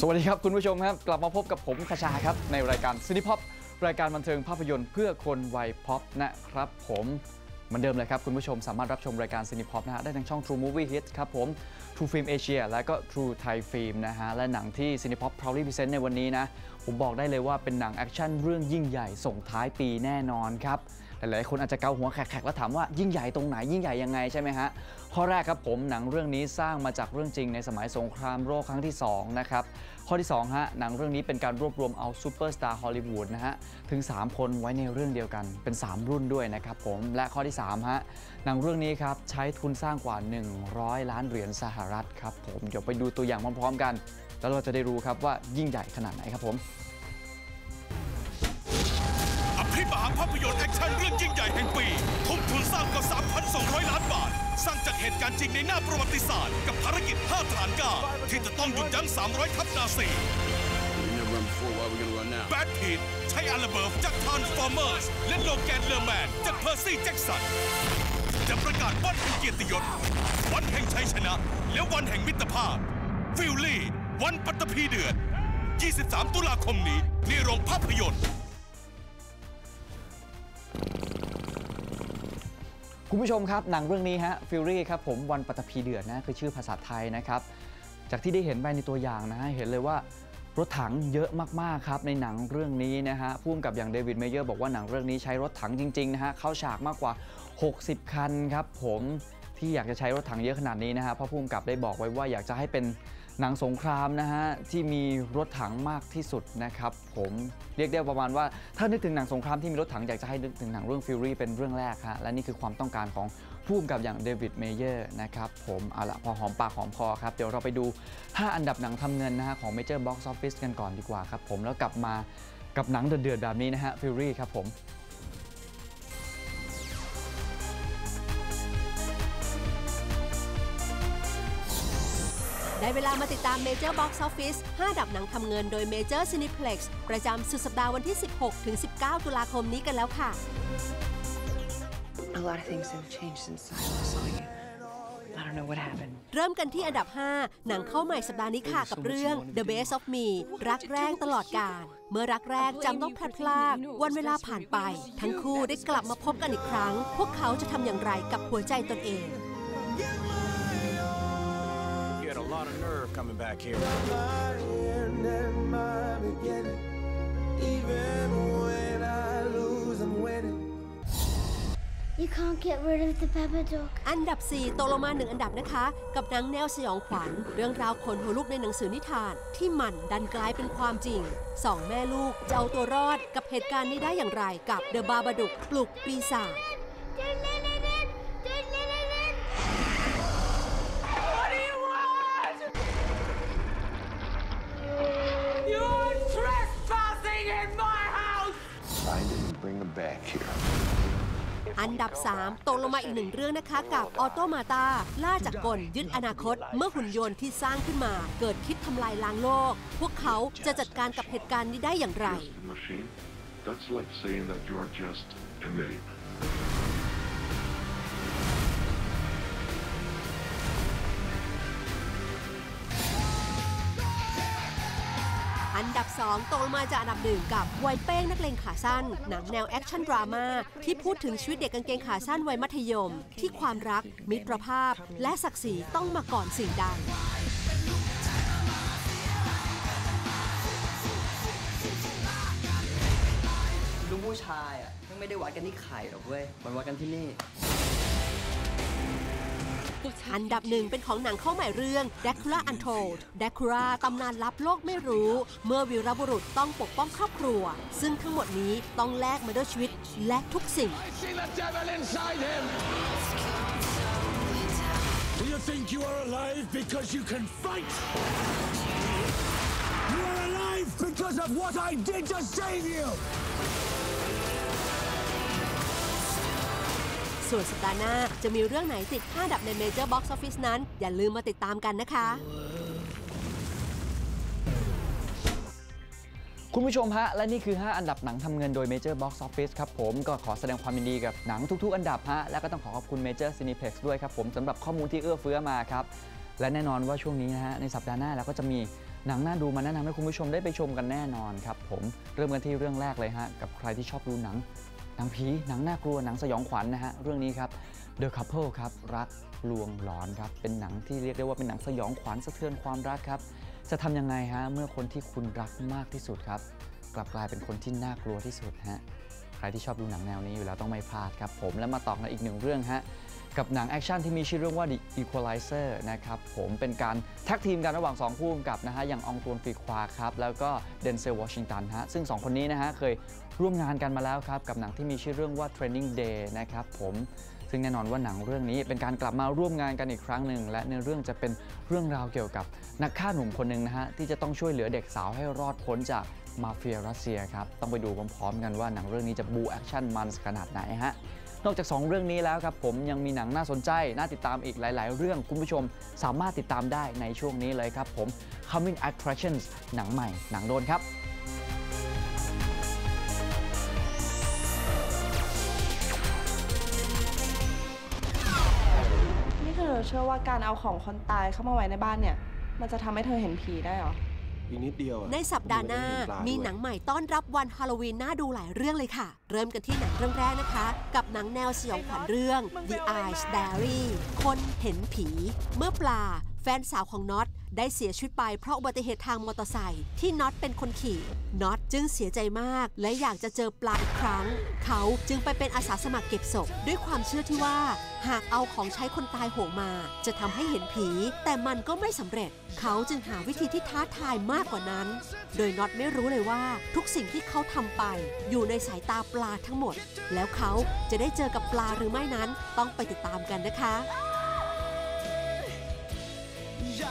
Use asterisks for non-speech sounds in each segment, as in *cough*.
สวัสดีครับคุณผู้ชมครับ กลับมาพบกับผมคชาครับ ในรายการซินิพ็อปรายการบันเทิงภาพยนตร์เพื่อคนวัยพ็อปนะครับผมเหมือนเดิมเลยครับ คุณผู้ชมสามารถรับชมรายการซินิพ็อปนะฮะได้ทางช่อง True Movie Hit ครับผม True Film Asia และก็ True Thai Film นะฮะ และหนังที่ซินิพ็อป proudly present ในวันนี้นะ ผมบอกได้เลยว่าเป็นหนังแอคชั่นเรื่องยิ่งใหญ่ส่งท้ายปีแน่นอนครับหลายๆคนอาจจะเกาหัวแขกๆแล้วถามว่ายิ่งใหญ่ตรงไหนยิ่งใหญ่ยังไงใช่ไหมฮะ ข้อแรกครับผมหนังเรื่องนี้สร้างมาจากเรื่องจริงในสมัยสงครามโลกครั้งที่2นะครับข้อที่2ฮะหนังเรื่องนี้เป็นการรวบรวมเอาซูเปอร์สตาร์ฮอลลีวูดนะฮะถึง 3 คนไว้ในเรื่องเดียวกันเป็น 3 รุ่นด้วยนะครับผมและข้อที่3ฮะหนังเรื่องนี้ครับใช้ทุนสร้างกว่า 100 ล้านเหรียญสหรัฐครับผมเดี๋ยวไปดูตัวอย่างพร้อมๆกัน แล้วเราจะได้รู้ครับว่ายิ่งใหญ่ขนาดไหนครับผมอภิมหาภาพยนตร์แอคชั่นเรื่องยิ่งใหญ่แห่งปีทุ่มทุนสร้างกว่า 3,200 ล้านบาท สร้างจากเหตุการณ์จริงในหน้าประวัติศาสตร์ กับภารกิจ5ฐานกล้าที่จะต้องหยุดยั้ง 300 ทัพนาซีแบทพีทใช้อาราเบิร์ฟจากทานฟอร์เมอร์สและโลแกนเลอร์แมนจากเพอร์ซี่แจ็กสันจะประกาศวันแห่งเกียรติยศ วันแห่งชัยชนะ และวันแห่งมิตรภาพ ฟิลลี่ วันปัตตภีเดือด23 ตุลาคมนี้ในโรงภาพยนตร์ คุณผู้ชมครับ หนังเรื่องนี้ฮะฟิลลี่ครับผมวันปฐพีเดือดนะคือชื่อภาษาไทยนะครับ จากที่ได้เห็นไปในตัวอย่างนะฮะเห็นเลยว่ารถถังเยอะมากๆครับในหนังเรื่องนี้นะฮะผู้กำกับอย่างเดวิดเมเยอร์บอกว่าหนังเรื่องนี้ใช้รถถังจริงๆนะฮะเข้าฉากมากกว่า 60 คันครับผมที่อยากจะใช้รถถังเยอะขนาดนี้นะฮะเพราะผู้กำกับได้บอกไว้ว่าอยากจะให้เป็น หนังสงครามนะฮะที่มีรถถังมากที่สุดนะครับผมเรียกได้ประมาณว่าถ้านึกถึงหนังสงครามที่มีรถถังอยากจะให้นึกถึงหนังเรื่องฟิลลี่เป็นเรื่องแรกฮะและนี่คือความต้องการของผู้กำกับอย่างเดวิดเมเยอร์นะครับผมเอาละพอหอมปากหอมคอครับ เดี๋ยวเราไปดู 5 อันดับหนังทำเงินนะฮะของ Major Box Office กันก่อนดีกว่าครับผมแล้วกลับมากับหนังเดือดๆแบบนี้นะฮะฟิลลี่ครับผม ได้เวลามาติดตาม Major Box Office 5ดับหนังทำเงินโดย Major Cineplex ประจำสุดสัปดาห์วันที่ 16 ถึง 19 ตุลาคมนี้กันแล้วค่ะ A lot of things have changed since I last saw you. I don't know what happened. เริ่มกันที่อันดับ 5 หนังเข้าใหม่สัปดาห์นี้ค่ะกับเรื่อง The Best of Me รักแรกตลอดกาลเมื่อรักแรกจำต้องพลัดพรากวันเวลาผ่านไป ทั้งคู่ได้กลับมาพบกันอีกครั้ง พวกเขาจะทำอย่างไรกับหัวใจตนเอง coming back here. end and my beginning. Even when I lose, I'm winning. You can't get rid of the pepper dog. อันดับ 4 ตกลงมาหนึ่งอันดับนะคะ กับหนังแนวสยองขวัญ เรื่องราวคนหัวลุกในหนังสือนิทาน ที่มันดันกลายเป็นความจริงสองแม่ลูกจะเอาตัวรอดกับเหตุการณ์นี้ได้อย่างไรกับเดอะบาบาดุกปลุกปีศาจ bring him back here. อันดับ 3 ตกลงมาอีกหนึ่งเรื่องนะคะกับออโตมาตาล่าจากกลยึดอนาคต เมื่อหุ่นยนต์ที่สร้างขึ้นมา เกิดคิดทำลายล้างโลก พวกเขาจะจัดการกับเหตุการณ์นี้ได้อย่างไร machine, that's like saying that you are just a name. 2 ตกลงมาจากอันดับหนึ่งกับวัยเป้งนักเลงขาสั้น หนังแนวแอคชั่นดราม่าที่พูดถึงชีวิตเด็กกางเกงขาสั้นวัยมัธยม ที่ความรัก มิตรภาพ และศักดิ์ศรีต้องมาก่อนสิ่งใดลูกผู้ชายอะมันไม่ได้วัดกันที่ไข่หรอกเว้ยมันวัดกันที่นี่ อันดับหนึ่งเป็นของหนังเข้าใหม่เรื่อง Dracula Untold Dracula ตำนานลับโลกไม่รู้ เมื่อวีรบุรุษต้องปกป้องครอบครัว ซึ่งทั้งหมดนี้ต้องแลกมาด้วยชีวิตและทุกสิ่ง See the devil inside him! Do you think you are alive because you can fight? You are alive because of what I did to save you! ส่วนสัปดาห์หน้าจะมีเรื่องไหนติด 5 ดับใน Major Box Office นั้น อย่าลืมมาติดตามกันนะคะ คุณผู้ชมฮะ และนี่คือ 5 อันดับหนังทำเงินโดย Major Box Office ครับผม ก็ขอแสดงความยินดีกับหนังทุก ๆ อันดับฮะ และก็ต้องขอขอบคุณ Major Cineplex ด้วยครับผมสำหรับข้อมูลที่เอื้อเฟื้อมาครับ และแน่นอนว่าช่วงนี้นะฮะ ในสัปดาห์หน้าเราก็จะมีหนังน่าดูมาแนะนำให้คุณผู้ชมได้ไปชมกันแน่นอนครับผม เริ่มกันที่เรื่องแรกเลยฮะ กับใครที่ชอบดูหนัง หนังผี หนังน่ากลัว หนังสยองขวัญนะฮะ เรื่องนี้ครับ The Couple ครับ รักลวงหลอนครับ เป็นหนังที่เรียกได้ว่าเป็นหนังสยองขวัญสะเทือนความรักครับ จะทำยังไงฮะ เมื่อคนที่คุณรักมากที่สุดครับ กลับกลายเป็นคนที่น่ากลัวที่สุดฮะ ใครที่ชอบดูหนังแนวนี้อยู่แล้วต้องไม่พลาดครับ ผม และมาต่อกันอีกหนึ่งเรื่องฮะ กับหนังแอคชั่นที่มีชื่อเรื่องว่า The Equalizer นะครับ ผม เป็นการแท็กทีมกันระหว่าง2ผู้กำกับนะฮะ อย่างอองตวนฟีควาครับ แล้วก็เดนเซลวอชิงตันฮะ ซึ่ง 2 คนนี้นะฮะเคย ร่วมงานกันมาแล้วครับกับหนังที่มีชื่อเรื่องว่า Training Day นะครับผมซึ่งแน่นอนว่าหนังเรื่องนี้เป็นการกลับมาร่วมงานกันอีกครั้งหนึ่ง และในเรื่องจะเป็นเรื่องราวเกี่ยวกับนักฆ่าหนุ่มคนหนึ่งนะฮะที่จะต้องช่วยเหลือเด็กสาวให้รอดพ้นจากมาเฟียรัสเซียครับต้องไปดูพร้อมๆกันว่าหนังเรื่องนี้จะบูแอคชั่นมันขนาดไหนฮะนอกจาก 2 เรื่องนี้แล้วครับผมยังมีหนังน่าสนใจ น่าติดตามอีกหลาย ๆ เรื่องคุณผู้ชมสามารถติดตามได้ในช่วงนี้เลยครับผม Coming Attractions หนังใหม่หนังโดนครับ อเธอเชื่อว่าการเอาของคนตายเข้ามาไว้ในบ้านเนี่ย มันจะทำให้เธอเห็นผีได้เหรอ อีกนิดเดียวอะในสัปดาห์หน้ามีหนังใหม่ต้อนรับวันฮาโลวีนน่าดูหลายเรื่องเลยค่ะ เริ่มกันที่หนังเรื่องแรกนะคะ กับหนังแนวสยองขวัญเรื่อง The Eyes Diary คนเห็นผี เมื่อปลาแฟนสาวของน็อตได้เสียชีวิตไปเพราะอุบัติเหตุทางมอเตอร์ไซค์ที่น็อตเป็นคนขี่น็อตจึงเสียใจมาก และอยากจะเจอปลาอีกครั้ง เขาจึงไปเป็นอาสาสมัครเก็บศพ ด้วยความเชื่อที่ว่า หากเอาของใช้คนตายโหงมา จะทำให้เห็นผี แต่มันก็ไม่สำเร็จ เขาจึงหาวิธีที่ท้าทายมากกว่านั้น โดยน็อตไม่รู้เลยว่าทุกสิ่งที่เขาทำไป อยู่ในสายตาปลาทั้งหมด แล้วเขาจะได้เจอกับปลาหรือไม่นั้น ต้องไปติดตามกันนะคะ The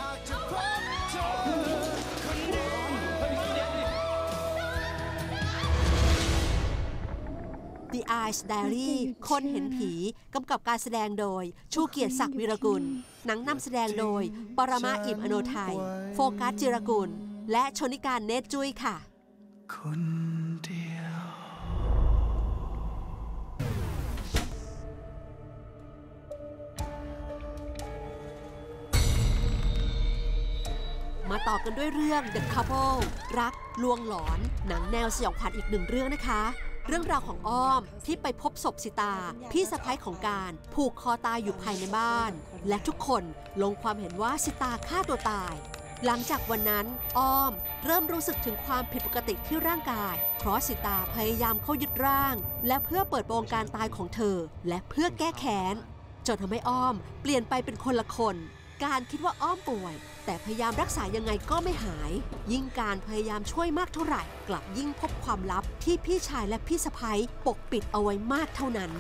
Eyes Diary คนเห็นผี กำกับการแสดงโดย ชูเกียรติศักดิ์วีรกุล หนังนำแสดงโดย ปรมาอิมอโนไทย โฟกัสจิรกุล และชนิการเนตจุ้ยค่ะ คน มาต่อกันด้วยเรื่อง The Couple รักลวงหลอน หนังแนวสยองขวัญอีกหนึ่งเรื่องนะคะ เรื่องราวของอ้อมที่ไปพบศพสิตา พี่สะพ้ยของการผูกคอตายอยู่ภายในบ้าน และทุกคนลงความเห็นว่าสิตาฆ่าตัวตาย หลังจากวันนั้น อ้อมเริ่มรู้สึกถึงความผิดปกติที่ร่างกาย เพราะสิตาพยายามเข้ายึดร่าง และเพื่อเปิดโปงการตายของเธอ และเพื่อแก้แค้นจนทำให้อ้อมเปลี่ยนไปเป็นคนละคน การคิดว่าอ้อมป่วย แต่พยายามรักษายังไงก็ไม่หาย ยิ่งการพยายามช่วยมากเท่าไหร่ กลับยิ่งพบความลับที่พี่ชายและพี่สะพ้ยปกปิดเอาไว้มากเท่านั้น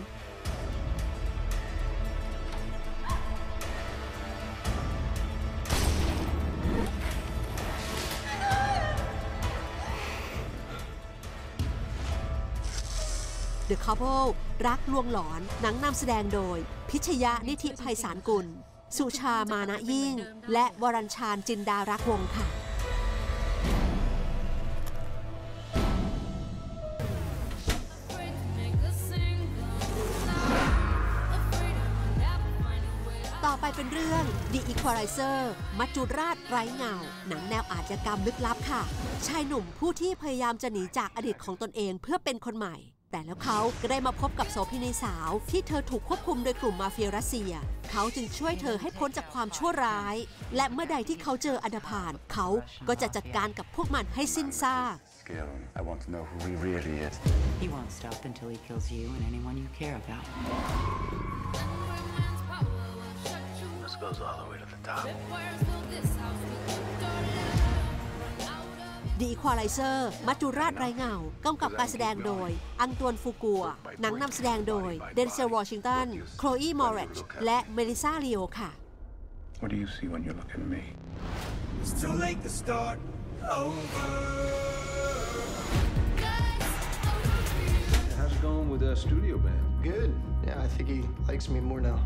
The Couple รักลวงหลอนหนังนำแสดงโดย พิชยะนิธิภัยสารกุล สุชามานะยิ่ง และวรัญชาญจินดารักวงศ์ค่ะ ต่อไปเป็นเรื่อง The Equalizer มัจจุราชไร้เงา หนังแนวอาชญากรรมลึกลับค่ะ ชายหนุ่มผู้ที่พยายามจะหนีจากอดีตของตนเองเพื่อเป็นคนใหม่ แต่แล้วเขาก็ได้มาพบกับโสเภณีสาว ที่เธอถูกควบคุมโดยกลุ่มมาเฟียรัสเซีย เขาจึงช่วยเธอให้พ้นจากความชั่วร้าย และเมื่อใดที่เขาเจออันธพาลเขาก็จะจัดการกับพวกมันให้สิ้นซาก Scale him. I want to know who he really is. He won't stop until he kills you and anyone you care about. This goes all the way to the top. The Equalizer มัจจุราชไร้เงากำกับการแสดงโดย อังตวนฟูกัว หนังนำแสดงโดย เดนเซลวอชิงตัน โคลอีมอร์เรชและเมลิซาลีโอค่ะ What do you see when you look at me? It's too late to start over. How's it going with the studio band? Good. Yeah, I think he likes me more now.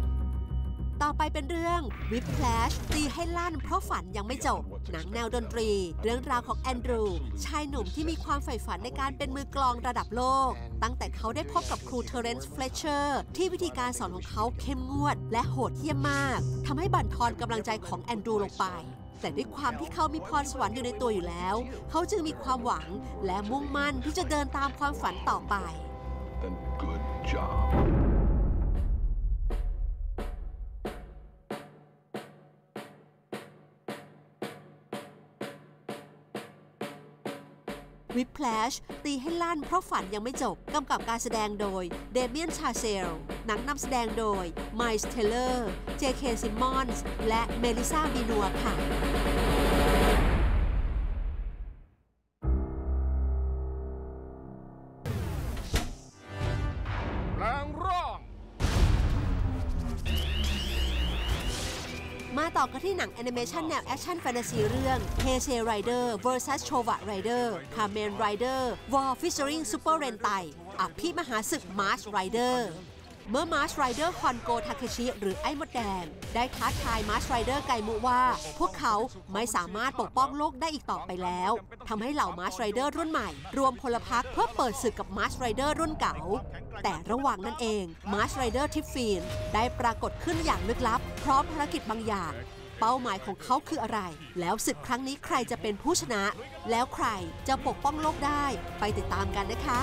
ต่อไปเป็นเรื่อง w h i p l a s h ตีให้ลั่นเพราะฝันยังไม่จบ หนังแนวดนตรี เรื่องราวของแอนดรู ชายหนุ่มที่มีความใฝ่ฝันในการเป็นมือกลองระดับโลก ตั้งแต่เขาได้พบกับครูเทเรนซ์เฟลเชอร์ที่วิธีการสอนของเขาเข้มงวด และโหดเหี้ยมมากทำให้บั่นทอนกำลังใจของแอนดรูลงไปแต่ด้วยความที่เขามีพรสวรรค์อยู่ในตัวอยู่แล้ว เขาจึงมีความหวังและมุ่งมั่นที่จะเดินตามความฝันต่อไป good job. วิปแพลชตีให้ลั่นเพราะฝันยังไม่จบ กำกับการแสดงโดยเดเมียนชาเซล หนังนำแสดงโดยไมล์เทเลอร์ เจเคซิมมอนส์ และเมลิซาบีนัวค่ะ มาต่อกันที่หนังแอนิเมชันแนวแอคชั่นแฟนตาซีเรื่อง h e s e Rider vs Chova Rider Kamen Rider War Featuring Super Rentai อภิมหาศึก Mars Rider เมื่อ Mars Rider คอนโกทาเคชิหรือไอ้มดแดง ได้ท้าทาย Mars Rider ไกมุว่า พวกเขาไม่สามารถปกป้องโลกได้อีกต่อไปแล้วทำให้เหล่า Mars Rider รุ่นใหม่ รวมพลพรรคเพื่อเปิดศึกกับ Mars Rider รุ่นเก่า แต่ระหว่างนั้นเอง Mars Rider ทิฟฟีนได้ปรากฏขึ้นอย่างลึกลับ พร้อมภารกิจบางอย่าง เป้าหมายของเขาคืออะไร แล้วศึกครั้งนี้ใครจะเป็นผู้ชนะ แล้วใครจะปกป้องโลกได้ ไปติดตามกันนะคะ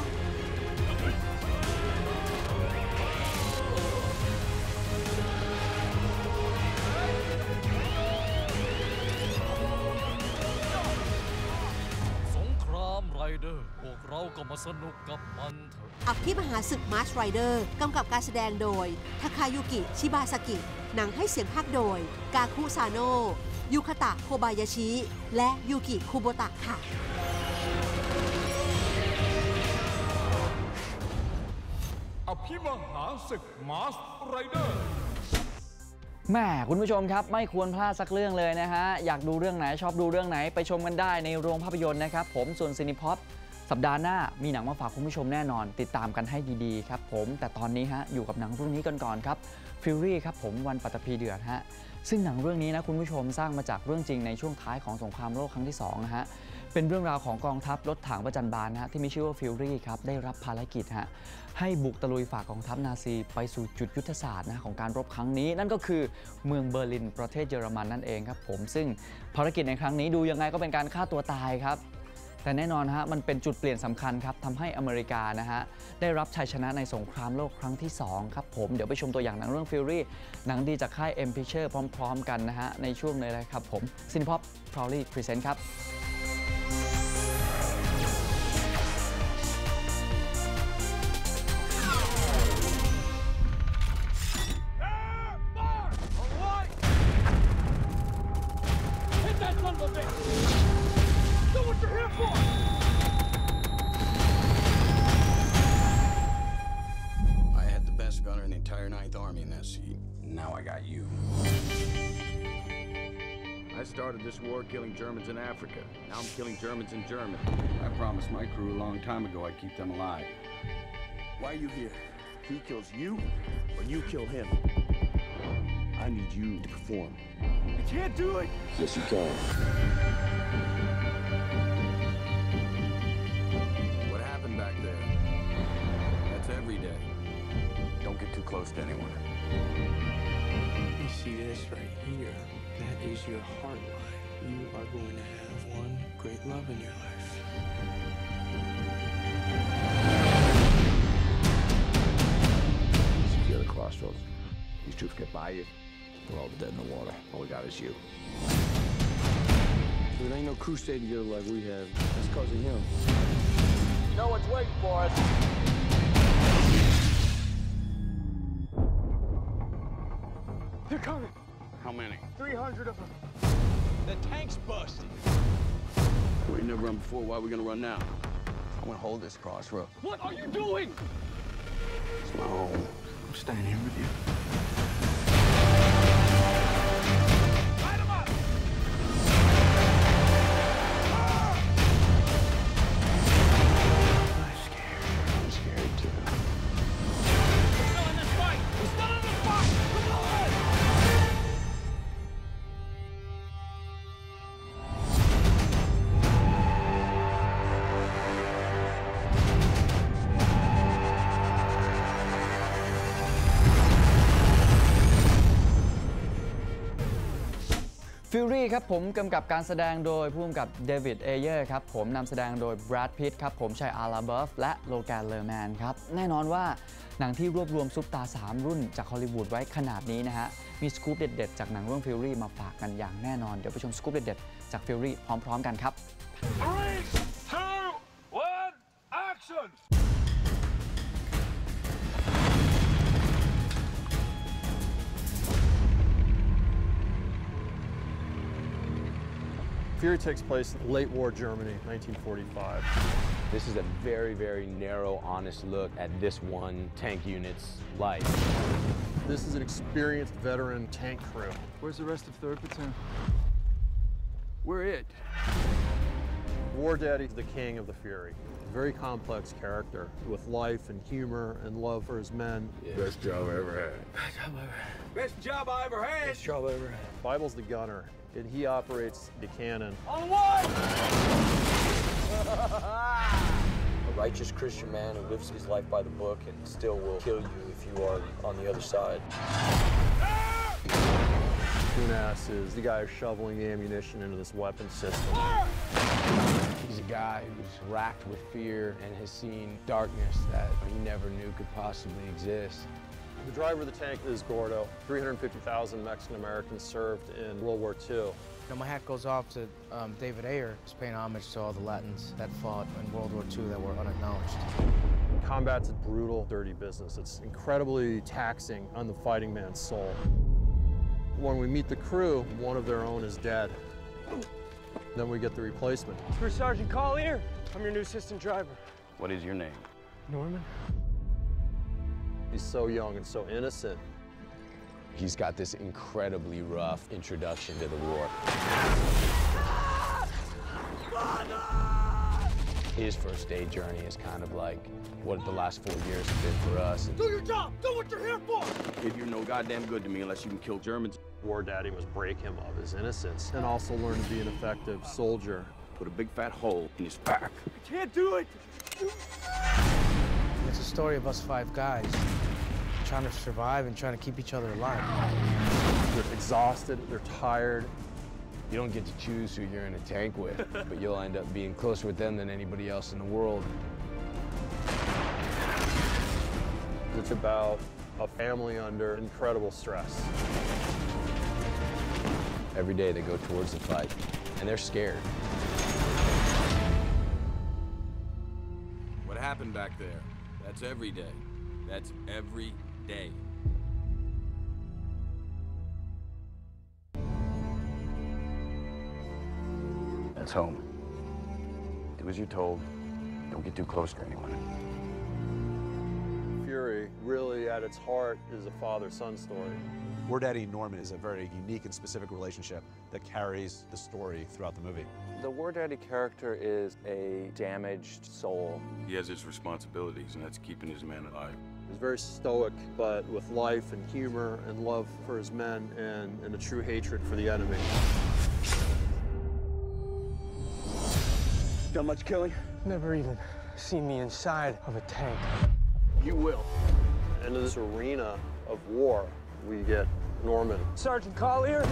เดอร์พวกเราก็มาสนุกกับมันเถอะอักพิมหาศึกมาร์ชไรเดอร์กำกับการแสดงโดยทาคายุกิ ชิบาสกิ หนังให้เสียงภาคโดย กาคุซาโนะยูคาตะโคบายาชิ และยูกิคุโบตะค่ะอภิมหาศึกมาสไรเดอร์ แม่คุณผู้ชมครับ ไม่ควรพลาดสักเรื่องเลยนะฮะ อยากดูเรื่องไหนชอบดูเรื่องไหนไปชมกันได้ในโรงภาพยนตร์นะครับ ผมส่วนซินิพอปสัปดาห์หน้ามีหนังมาฝากคุณผู้ชมแน่นอน ติดตามกันให้ดีๆครับผมแต่ตอนนี้ฮะอยู่กับหนังเรื่องนี้กันก่อนครับฟิวรี่ครับผมวันปัตตภีเดือดฮะซึ่งหนังเรื่องนี้นะคุณผู้ชมสร้างมาจากเรื่องจริงในช่วงท้ายของสงครามโลกครั้งที่สองนะฮะเป็นเรื่องราวของกองทัพรถถังประจันบานนะฮะที่มีชื่อว่าฟิวรี่ครับได้รับภารกิจฮะ ให้บุกตะลุยฝ่ากองทัพนาซีไปสู่จุดยุทธศาสตร์นะของการรบครั้งนี้ นั่นก็คือเมืองเบอร์ลินประเทศเยอรมันนั่นเองครับผมซึ่งภารกิจในครั้งนี้ดูยังไงก็เป็นการฆ่าตัวตายครับแต่แน่นอนฮะมันเป็นจุดเปลี่ยนสำคัญครับทำให้อเมริกานะฮะได้รับชัยชนะในสงครามโลกครั้งที่ 2 ครับผม เดี๋ยวไปชมตัวอย่างหนังเรื่อง Fury หนังดีจากค่าย M Picture พร้อม ๆ กันนะฮะในช่วงนี้เลยครับผม Cinepop Proudly Present ครับ Germans in Germany. I promised my crew a long time ago I'd keep them alive. Why are you here? He kills you, or you kill him? I need you to perform. I can't do it! Yes, you can. What happened back there? That's every day. Don't get too close to anyone. You see this right here? That is your heart line. You are going to have one great love in your life. Secure the crossroads. These troops get by you, we're all dead in the water. All we got is you. There ain't no crusade together like we have. That's because of him. No one's waiting for us. They're coming. How many? 300 of them. The tank's busted. We never run before. Why are we gonna run now? I'm gonna hold this crossroad. What are you doing? It's my home. I'm staying here with you. ฟิลลี่ครับผมกำกับการแสดงโดยผู้กำกับเดวิดเอเยอร์ครับผมนำแสดงโดยแบรดพิตครับผมชัยอาราเบิร์ฟและโลแกนเลอร์แมนครับ แน่นอนว่าหนังที่รวบรวมซุปตา 3 รุ่นจากฮอลลีวูดไว้ขนาดนี้นะฮะ มีสกู๊ปเด็ดๆ จากหนังเรื่องฟิลลี่มาฝากกันอย่างแน่นอน เดี๋ยวไปชมสกู๊ปเด็ดๆ จากฟิลลี่พร้อมๆ กันครับ Fury takes place in late war Germany, 1945. This is a very, very narrow, honest look at this one tank unit's life. This is an experienced veteran tank crew. Where's the rest of 3rd Platoon? We're it. War Daddy's the king of the Fury. Very complex character with life and humor and love for his men. Best job I ever had. Best job I ever had. Best job I ever had. Best job I ever had. Bible's the gunner, and he operates the cannon. On one! A righteous Christian man who lives his life by the book and still will kill you if you are on the other side. Kunas is the guy who's shoveling the ammunition into this weapon system. He's a guy who's racked with fear and has seen darkness that he never knew could possibly exist. The driver of the tank is Gordo. 350,000 Mexican Americans served in World War II. You know, my hat goes off to um, David Ayer, who's paying homage to all the Latins that fought in World War II that were unacknowledged. Combat's a brutal, dirty business. It's incredibly taxing on the fighting man's soul. When we meet the crew, one of their own is dead. Then we get the replacement. Crew Sergeant Collier, I'm your new assistant driver. What is your name? Norman? He's so young and so innocent. He's got this incredibly rough introduction to the war. His first day journey is kind of like what the last four years have been for us. Do your job! Do what you're here for! Kid, you're no goddamn good to me unless you can kill Germans. War Daddy must break him of his innocence and also learn to be an effective soldier. Put a big fat hole in his back. I can't do it! It's a story of us five guys trying to survive and trying to keep each other alive. They're exhausted, they're tired. You don't get to choose who you're in a tank with, *laughs* but you'll end up being closer with them than anybody else in the world. It's about a family under incredible stress. Every day they go towards the fight, and they're scared. What happened back there? That's every day. That's every day. That's home. Do as you're told. Don't get too close to anyone. Fury, really at its heart, is a father-son story. War Daddy and Norman is a very unique and specific relationship that carries the story throughout the movie. The War Daddy character is a damaged soul. He has his responsibilities, and that's keeping his men alive. He's very stoic, but with life and humor and love for his men and, and a true hatred for the enemy. Done much killing? Never even seen the inside of a tank. You will. Into this arena of war, we get Norman. Sergeant Collier?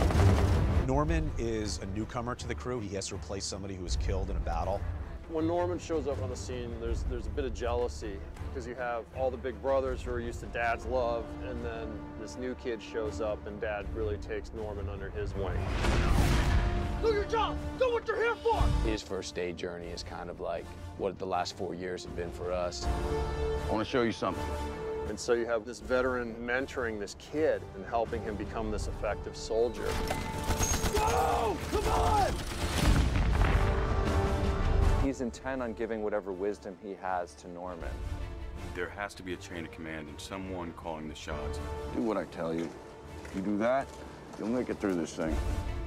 Norman is a newcomer to the crew. He has to replace somebody who was killed in a battle. When Norman shows up on the scene, there's there's a bit of jealousy because you have all the big brothers who are used to Dad's love, and then this new kid shows up, and Dad really takes Norman under his wing. Do your job! Do what you're here for! His first day journey is kind of like what the last four years have been for us. I want to show you something. And so you have this veteran mentoring this kid and helping him become this effective soldier. Go! Come on! He's intent on giving whatever wisdom he has to Norman. There has to be a chain of command and someone calling the shots. Do what I tell you. If you do that, you'll make it through this thing.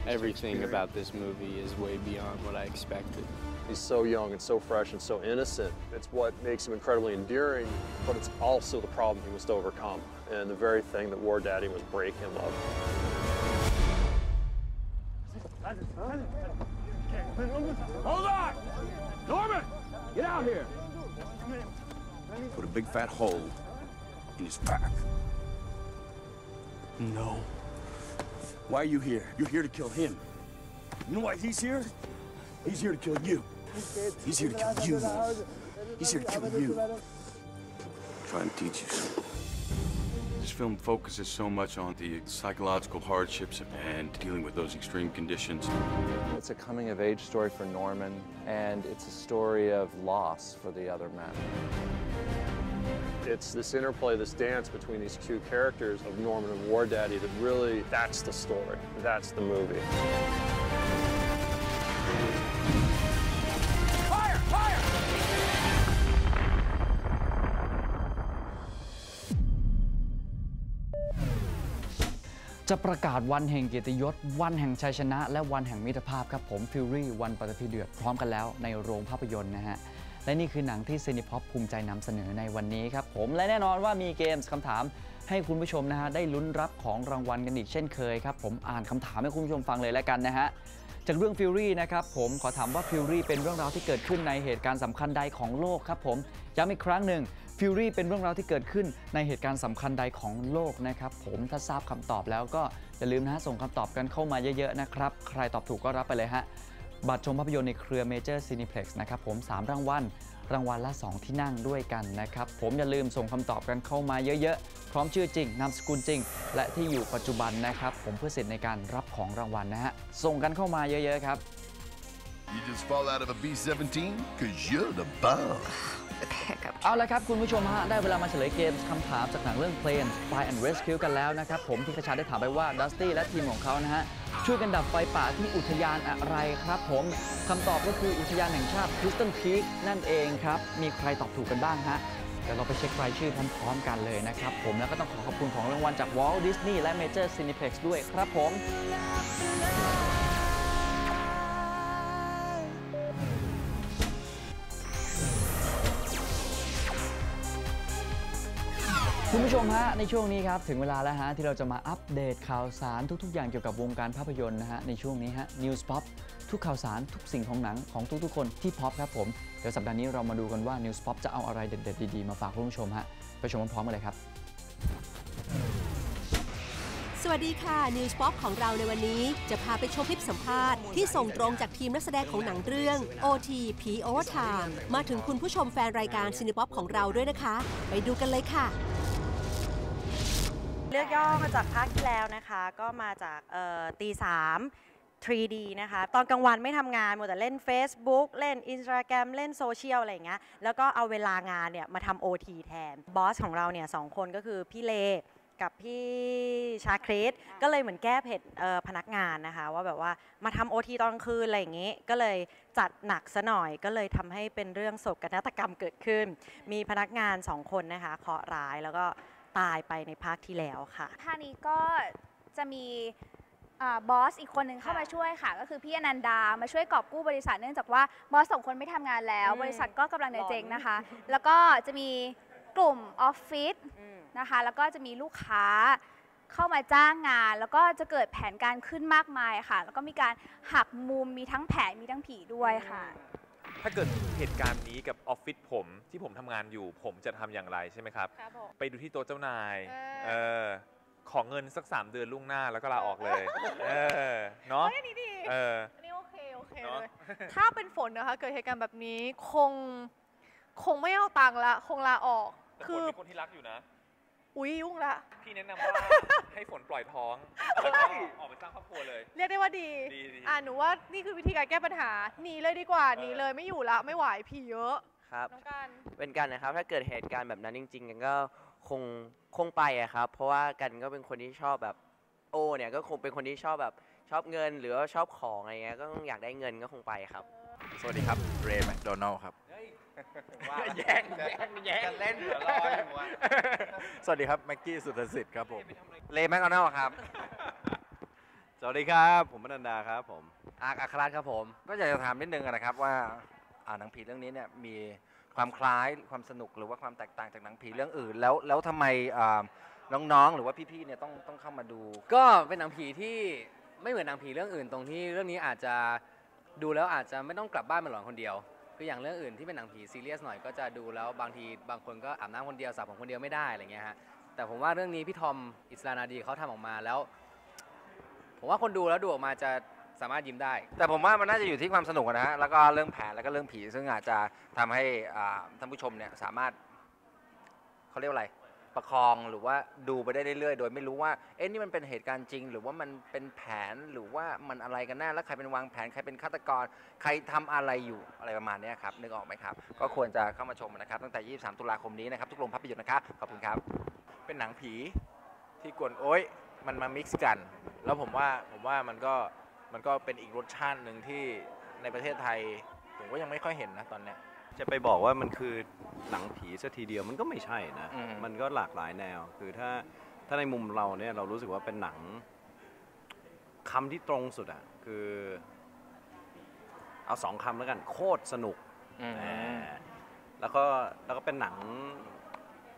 Everything about this movie is way beyond what I expected. He's so young and so fresh and so innocent. It's what makes him incredibly endearing, but it's also the problem he must overcome and the very thing that War Daddy must break him of. Hold on! Norman! Get out here! Put a big fat hole in his back. No. Why are you here? You're here to kill him. You know why he's here? He's here to kill you. He's here to kill you. Norman. He's here to kill you. Try and teach you something. This film focuses so much on the psychological hardships and dealing with those extreme conditions. It's a coming of age story for Norman, and it's a story of loss for the other men. It's this interplay, this dance between these two characters of Norman and War Daddy that really, that's the story. That's the movie. จะประกาศวันแห่งเกียรติยศ วันแห่งชัยชนะ และวันแห่งมิตรภาพครับผมฟิวรี่วันปฐพีเดือดพร้อมกันแล้วในโรงภาพยนตร์นะฮะ และนี่คือหนังที่ซีนิพ็อปภูมิใจนำเสนอในวันนี้ครับผมและแน่นอนว่ามีเกมส์คำถามให้คุณผู้ชมนะฮะได้ลุ้นรับของรางวัลกันอีกเช่นเคยครับผมอ่านคำถามให้คุณผู้ชมฟังเลยแล้วกันนะฮะจากเรื่องฟิวรี่นะครับผมขอถามว่าฟิวรี่เป็นเรื่องราวที่เกิดขึ้นในเหตุการณ์สำคัญใดของโลกครับผมย้ำอีกครั้งหนึ่ง ฟิวรี่เป็นเรื่องราวที่เกิดขึ้นในเหตุการณ์สำคัญใดของโลกนะครับ ผมถ้าทราบคำตอบแล้วก็อย่าลืมนะฮะส่งคำตอบกันเข้ามาเยอะๆนะครับ ใครตอบถูกก็รับไปเลยฮะ บัตรชมภาพยนตร์ในเครือ Major Cineplex นะครับผม 3 รางวัลรางวัลละ 2 ที่นั่งด้วยกันนะครับ ผมอย่าลืมส่งคำตอบกันเข้ามาเยอะๆ พร้อมชื่อจริง นามสกุลจริง และที่อยู่ปัจจุบันนะครับ ผมเพื่อสิทธิ์ในการรับของรางวัลนะฮะ ส่งกันเข้ามาเยอะๆครับ You just fall out of a B-17? Cause you're the bomb. เอาละครับ คุณผู้ชมฮะ ได้เวลามาเฉลยเกมคำถามจากหนังเรื่อง Plane Fire and Rescue กันแล้วนะครับ ผมที่กระชาได้ถามไปว่าดัสตี้และทีมของเขานะฮะ ช่วยกันดับไฟป่าที่อุทยานอะไรครับผมคำตอบก็คืออุทยานแห่งชาติ Crystal Peak นั่นเองครับ มีใครตอบถูกกันบ้างฮะเดี๋ยวเราไปเช็ครายชื่อพร้อมๆกันเลยนะครับผมแล้วก็ต้องขอขอบคุณของรางวัลจาก Walt Disney และ Major Cineplex ด้วยครับผม คุณผู้ชมฮะในช่วงนี้ครับถึงเวลาแล้วฮะที่เราจะมาอัปเดตข่าวสารทุก ๆ อย่างเกี่ยวกับวงการภาพยนตร์นะฮะในช่วงนี้ฮะ News Pop ทุกข่าวสารทุกสิ่งของหนังของทุกๆ คนที่พอปครับผม เดี๋ยวสัปดาห์นี้เรามาดูกันว่า News Pop จะเอาอะไรเด็ด ๆ ดี ๆ มาฝากคุณผู้ชมฮะ ไปชมพร้อมๆกันเลยครับ สวัสดีค่ะ News Pop ของเราในวันนี้ จะพาไปชมคลิปสัมภาษณ์ที่ส่งตรงจากทีมนักแสดงของหนังเรื่อง OT ผี Overtime มาถึงคุณผู้ชมแฟนรายการ Cinepop ของเราด้วยนะคะ ไปดูกันเลยค่ะ ลือกย่อมาจากภาคที่แล้วนะคะ ก็มาจากตีสาม 3D นะคะ ตอนกลางวันไม่ทำงานหมดแต่เล่น Facebook เล่น Instagram เล่นโซเชียลอะไรอย่างเงี้ย แล้วก็เอาเวลางานเนี่ยมาทำ OT แทน บอสของเราเนี่ยสองคนก็คือพี่เลกับพี่ชาคริสก็เลยเหมือนแก้เผ็ดพนักงานนะคะ ว่าแบบว่ามาทำ OT ตอนกลางคืนอะไรอย่างงี้ ก็เลยจัดหนักซะหน่อยก็เลยทำให้เป็นเรื่องโศกนาฏกรรมเกิดขึ้น มีพนักงานสองคนนะคะเคาะร้ายแล้วก็ ตายไปในภาคที่แล้วค่ะภาคนี้ก็จะมีอ่าบอสอีกคนหนึ่งเข้ามาช่วยค่ะ ก็คือพี่อนันดามาช่วยกอบกู้บริษัทเนื่องจากว่าบอสสองคนไม่ทำงานแล้วอืมบริษัทก็กำลังจะเจ๊งหลอนนะคะ แล้วก็จะมีกลุ่มออฟฟิศนะคะ แล้วก็จะมีลูกค้าเข้ามาจ้างงาน แล้วก็จะเกิดแผนการขึ้นมากมายค่ะ แล้วก็มีการหักมุมมีทั้งแผนมีทั้งผีด้วยค่ะ ถ้าเกิดเหตุการณ์นี้กับออฟฟิศผมที่ผมทำงานอยู่ ผมจะทำอย่างไรใช่ไหมครับ ครับผม ไปดูที่โต๊ะเจ้านาย เออเออ ขอเงินสัก 3 เดือนล่วงหน้าแล้วก็ลาออกเลย เออ เนาะ เฮ้ยอันนี้ดีเออ อันนี้โอเคโอเคเนอะเลยถ้าเป็นฝนนะคะ เกิดเหตุการณ์แบบนี้คง คงไม่เอาตังค์ละ คงลาออกแต่คืคนอเป็นคนที่รักอยู่นะ อุ้ยยุ่งละ พี่แนะนำว่าให้ฝนปล่อยท้องแล้วก็ออกไปสร้างครอบครัวเลย เรียกได้ว่าดีดีดี อ่าหนูว่านี่คือวิธีการแก้ปัญหาหนีเลยดีกว่าหนีเลยไม่อยู่ละไม่ไหวผีเยอะครับน้องกันเป็นกันนะครับ ถ้าเกิดเหตุการณ์แบบนั้นจริง ๆ กันก็คงคงไปอะครับ เพราะว่ากันก็เป็นคนที่ชอบแบบโอเนี่ยก็คงเป็นคนที่ชอบแบบชอบเงินหรือว่าชอบของอะไรเงี้ยก็ต้องอยากได้เงินก็คงไปครับ สวัสดีครับ เรย์แมคโดนัลด์ครับ แย่งแย่งแย่งจะเล่นเหลือรออยู่วะสวัสดีครับแม็กกี้สุทธสิทธิ์ครับผม เลแมคโดนัลด์ครับ สวัสดีครับผมมนันดาครับผม อาร์คอัครราชครับผม ก็อยากจะถามนิดนึงนะครับว่าอ่าหนังผีเรื่องนี้เนี่ยมีความคล้ายความสนุกหรือว่าความแตกต่างจากหนังผีเรื่องอื่น แล้วแล้วทำไมอ่าน้องๆ หรือว่าพี่ๆเนี่ยต้องต้องเข้ามาดู ก็เป็นหนังผีที่ไม่เหมือนหนังผีเรื่องอื่นตรงที่เรื่องนี้อาจจะ ดูแล้วอาจจะไม่ต้องกลับบ้านมาหลอนคนเดียว คืออย่างเรื่องอื่นที่เป็นหนังผีซีเรียสหน่อยก็จะดูแล้วบางทีบางคนก็อาบน้ำคนเดียวสระผมคนเดียวไม่ได้อะไรเงี้ยฮะแต่ผมว่าเรื่องนี้พี่ทอมอิสลานาดีเขาทำออกมาแล้ว ผมว่าคนดูแล้วดูออกมาจะสามารถยิ้มได้ แต่ผมว่ามันน่าจะอยู่ที่ความสนุกนะฮะแล้วก็เรื่องแผนแล้วก็เรื่องผีซึ่งอาจจะทำให้ท่านผู้ชมเนี่ยสามารถเขาเรียกว่าอะไร ประคองหรือว่าดูไปได้เรื่อยๆ โดยไม่รู้ว่า เอ๊ะนี่มันเป็นเหตุการณ์จริง หรือว่ามันเป็นแผนหรือว่ามันอะไรกันแน่แล้วใครเป็นวางแผนใครเป็นฆาตกร ใครทำอะไรอยู่อะไรประมาณเนี้ยครับนึกออกไหมครับ ก็ควรจะเข้ามาชมนะครับ ตั้งแต่ 23 ตุลาคมนี้นะครับทุกโรงภาพยนตร์นะครับขอบคุณครับ เป็นหนังผีที่กวนโอ้ยมันมามิกซ์กัน แล้วผมว่าผมว่ามันก็มันก็เป็นอีกรสชาติหนึ่งที่ในประเทศไทย ผมก็ยังไม่ค่อยเห็นนะตอนเนี้ยจะไปบอกว่ามันคือ หนังผีสัทีเดียวมันก็ไม่ใช่นะ อืม มันก็หลากหลายแนว คือถ้าถ้าในมุมเราเนี่ยเรารู้สึกว่าเป็นหนังคำที่ตรงสุดอะคือเอาสองคำแล้วกัน โคตรสนุก อืม อ่าแล้วก็แล้วก็เป็นหนัง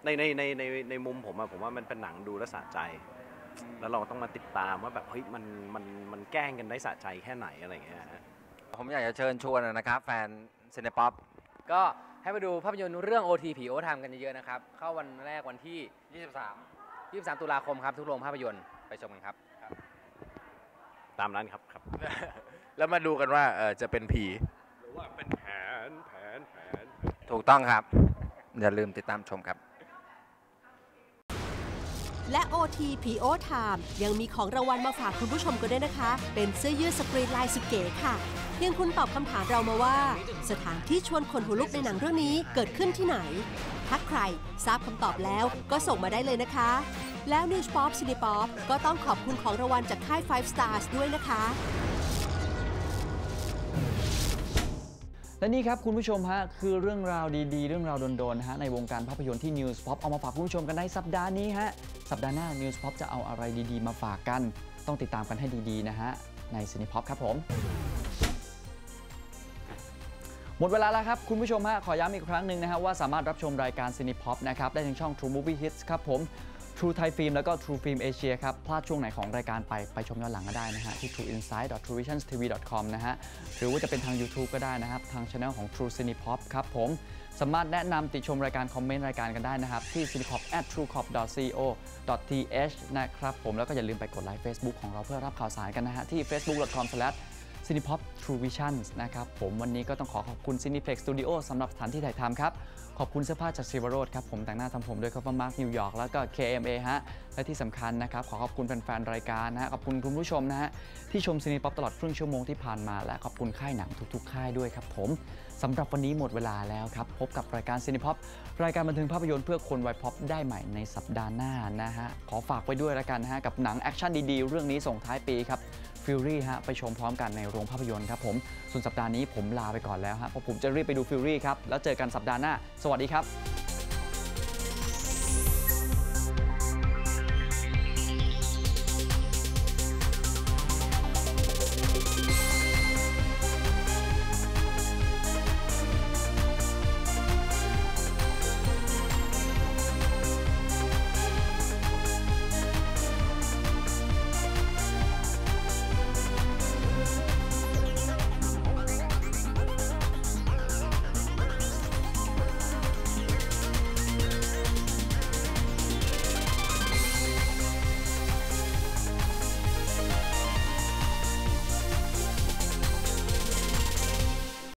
ในในในในในมุมผมอะผมว่ามันเป็นหนังดูแลวสะใจ แล้วเราต้องมาติดตามว่าแบบเฮ้ยมันมันมันแกล้งกันได้สะใจแค่ไหนอะไรอย่างเงี้ยฮะ ผมอยากจะเชิญชวนนะครับ แฟนเซนป๊อปก็ ให้มาดูภาพยนตร์เรื่อง OT ผีโอทำกันเยอะๆนะครับ เข้าวันแรกวันที่ 23 23 ตุลาคมครับ ทุกโรงภาพยนตร์ไปชมกันครับ ตามนั้นครับครับ แล้วมาดูกันว่าเออจะเป็นผี หรือว่าเป็นแผนแผนแผน ถูกต้องครับ อย่าลืมติดตามชมครับ และ OT PO Time ยังมีของรางวัลมาฝากคุณผู้ชมกันด้วยนะคะ เป็นเสื้อยืดสกรีนลายสุดเก๋ค่ะเพียงคุณตอบคำถามเรามาว่า สถานที่ชวนคนหัวลุกในหนังเรื่องนี้เกิดขึ้นที่ไหน ถ้าใครทราบคำตอบแล้วก็ส่งมาได้เลยนะคะ แล้ว News Pop Cine Pop ก็ต้องขอบคุณของรางวัลจากค่าย Five Stars ด้วยนะคะ และนี่ครับคุณผู้ชมฮะคือเรื่องราวดีๆ เรื่องราวโดนๆฮะในวงการภาพยนตร์ที่ News Pop เอามาฝากคุณผู้ชมกันในสัปดาห์นี้ฮะสัปดาห์หน้า News Pop จะเอาอะไรดีๆ มาฝากกัน ต้องติดตามกันให้ดีๆนะฮะใน Cine Pop ครับผม หมดเวลาแล้วครับ คุณผู้ชมฮะขอย้ำอีกครั้งหนึ่งนะฮะว่าสามารถรับชมรายการ Cine Pop นะครับได้ทางช่อง True Movie Hits ครับผม True Thai Film แล้วก็ True Film Asia ครับ พลาดช่วงไหนของรายการไป ไปชมย้อนหลังก็ได้นะฮะ ที่ trueinsight.truevisionstv.com นะฮะ หรือว่าจะเป็นทาง YouTube ก็ได้นะครับ ทางช anel ของ True Cine Pop ครับผม สามารถแนะนำติชมรายการคอมเมนต์รายการกันได้นะครับ ที่ cinepop at truecop.co.th นะครับผมแล้วก็อย่าลืมไปกดไลค์ Facebook ของเราเพื่อรับข่าวสารกันนะฮะที่ facebook.com Cinepop True Visions นะครับ ผมวันนี้ก็ต้องขอขอบคุณ Cineplex Studio สำหรับสถานที่ถ่ายทำครับ ขอบคุณเสื้อผ้าจากซิวโรดครับ ผมแต่งหน้าทำผมด้วยครับมาร์คนิวยอร์กแล้วก็ KMA ฮะ และที่สำคัญนะครับ ขอขอบคุณแฟนๆ รายการนะฮะ ขอบคุณคุณผู้ชมนะฮะ ที่ชมซีนีป๊อปตลอดครึ่งชั่วโมงที่ผ่านมา และขอบคุณค่ายหนังทุกๆ ค่ายด้วยครับผมสำหรับวันนี้หมดเวลาแล้วครับ พบกับรายการซีนีป๊อปรายการบันเทิงภาพยนตร์เพื่อคนวัยพ็อปได้ใหม่ในสัปดาห์หน้านะฮะ ขอฝากไว้ด้วยล้วกันนะฮะกับหนังแอคชั่นดีๆ เรื่องนี้ส่งท้ายปีครับ ฟิลลี่ฮะไปชมพร้อมกันในโรงภาพยนตร์ครับผมส่วนสัปดาห์นี้ผมลาไปก่อนแล้วฮะเพราะผมจะรีบไปดูฟิลลี่ครับแล้วเจอกันสัปดาห์หน้า สวัสดีครับ